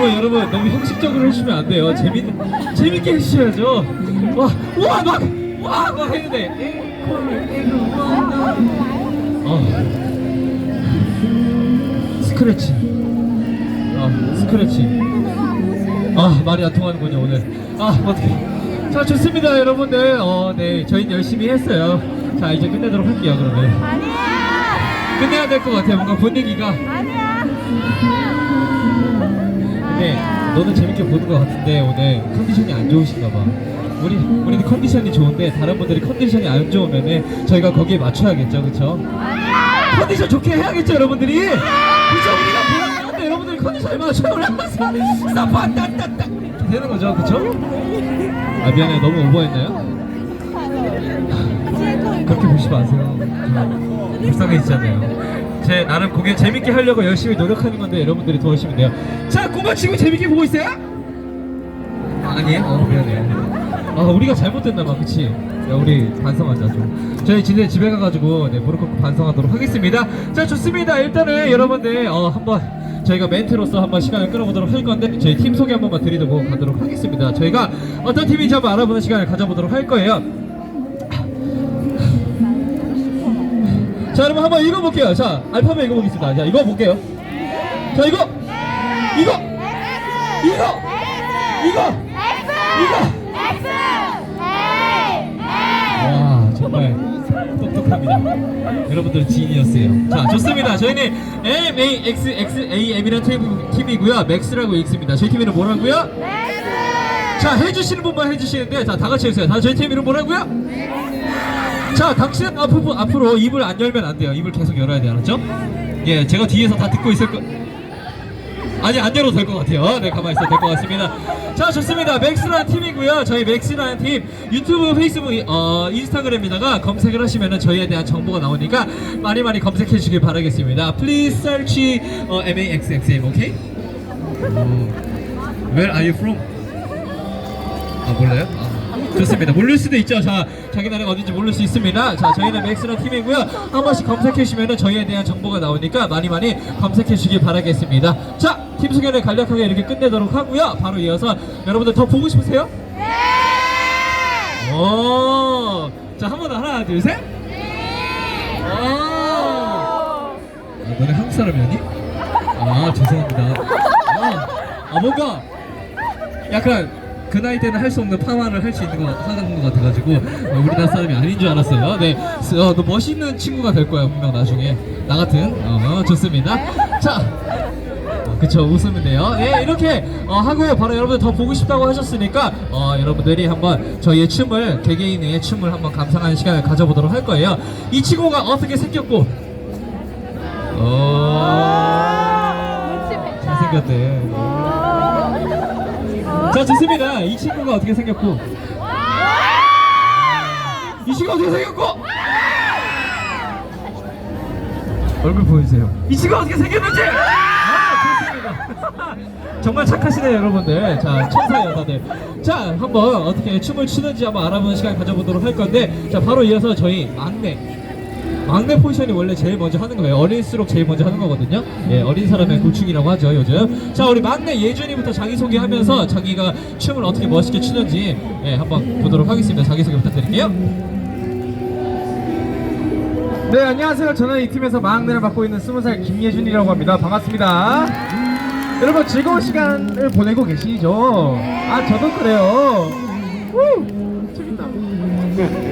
여러분 여러분 너무 형식적으로 해주시면 안 돼요. 재밌 재밌게 해주셔야죠. 와와막와막 했는데. 어. 스크래치. 아 스크래치. 아 말이 안 통하는군요 오늘. 아 어떻게? 자 좋습니다 여러분들. 어네 저희는 열심히 했어요. 자 이제 끝내도록 할게요 그러면. 아니야. 끝내야 될 것 같아요 뭔가 분위기가. 아니야. 근데 너는 재밌게 보는 것 같은데 오늘 컨디션이 안 좋으신가 봐. 우리 우리는 컨디션이 좋은데 다른 분들이 컨디션이 안 좋으면은 저희가 거기에 맞춰야겠죠, 그렇죠? 컨디션 좋게 해야겠죠, 여러분들이. 그죠? 우리가 보라는데 여러분들이 컨디션에 맞춰 올라가서 싸파따따따 이렇게 되는 거죠, 그렇죠? 아 미안해, 너무 오버했나요? 그렇게 보시지 마세요. 저 불쌍해지잖아요. 제 나름 공연 재밌게 하려고 열심히 노력하는 건데 여러분들이 도와주시면 돼요. 자, 공연 지금 재밌게 보고 있어요? 아, 아니에요? 어, 미안해요. 아, 우리가 잘못됐나 봐, 그치? 야, 우리 반성하자, 좀. 저희 진짜 집에 가가지고, 네, 무릎 꿇고 반성하도록 하겠습니다. 자, 좋습니다. 일단은 여러분들, 어, 한번 저희가 멘트로서 한번 시간을 끌어보도록 할 건데, 저희 팀 소개 한 번만 드리고 가도록 하겠습니다. 저희가 어떤 팀인지 한번 알아보는 시간을 가져보도록 할 거예요. 자 여러분 한번 읽어볼게요. 자 알파벳 읽어보겠습니다. 자 읽어볼게요. 자 이거. 이거. 이거. 이거. 와 정말 똑똑합니다. 여러분들 지인이었어요. 자 좋습니다. 저희는 MAXXAM이라는 팀- 팀이고요. 맥스라고 읽습니다. 저희 팀 이름 뭐라고요? 자 해주시는 분만 해주시는데 자 다같이 해주세요. 다 저희 팀 이름 뭐라고요? 자, 당신은 앞으로, 앞으로 입을 안 열면 안 돼요. 입을 계속 열어야 돼요. 알았죠? 예, 제가 뒤에서 다 듣고 있을 거. 아니, 안 열어도 될 것 같아요. 네, 가만히 있어도 될 것 같습니다. 자, 좋습니다. 맥스라는 팀이고요. 저희 맥스라는 팀 유튜브, 페이스북, 어, 인스타그램에다가 검색을 하시면 저희에 대한 정보가 나오니까 많이 많이 검색해 주길 바라겠습니다. Please search 어, MAXXM, okay? 어, Where are you from? 아 몰라요? 아, 좋습니다. 모를 수도 있죠. 자, 자기 나라가 어딘지 모를 수 있습니다. 자, 저희는 맥스라 팀이고요. 한 번씩 검색해 주시면 저희에 대한 정보가 나오니까 많이 많이 검색해 주길 바라겠습니다. 자, 팀 소개를 간략하게 이렇게 끝내도록 하고요. 바로 이어서 여러분들 더 보고 싶으세요? 오, 자, 한 번 더 하나, 둘, 셋. 오. 아, 너네 한국 사람이었니? 아, 죄송합니다. 아, 아 뭔가 약간 그 나이 때는 할 수 없는 파마를 할 수 있는 거 하는 것 같아가지고 어, 우리나라 사람이 아닌 줄 알았어요. 네, 어, 너 멋있는 친구가 될 거야 분명 나중에. 나 같은. 어, 좋습니다. 자. 어, 그쵸. 웃으면 돼요. 예 이렇게 어, 하고요 바로 여러분들 더 보고 싶다고 하셨으니까 어, 여러분들이 한번 저희의 춤을 개개인의 춤을 한번 감상하는 시간을 가져보도록 할 거예요. 이 친구가 어떻게 생겼고? 어... 잘생겼대 자 좋습니다. 이 친구가 어떻게 생겼고? 이 친구가 어떻게 생겼고? 얼굴 보여주세요. 이 친구가 어떻게 생겼는지! 아 좋습니다. 정말 착하시네요 여러분들. 자 천사예요 다들. 자 한번 어떻게 춤을 추는지 한번 알아보는 시간 가져보도록 할 건데 자 바로 이어서 저희 막내 막내 포지션이 원래 제일 먼저 하는 거예요. 어릴수록 제일 먼저 하는 거거든요. 예, 어린 사람의 고충이라고 하죠, 요즘. 자, 우리 막내 예준이부터 자기소개하면서 자기가 춤을 어떻게 멋있게 추는지 예, 한번 보도록 하겠습니다. 자기소개 부탁드릴게요. 네 안녕하세요 저는 이 팀에서 막내를 맡고 있는 20살 김예준이라고 합니다 반갑습니다 여러분 즐거운 시간을 보내고 계시죠? 아 저도 그래요 우! 재밌다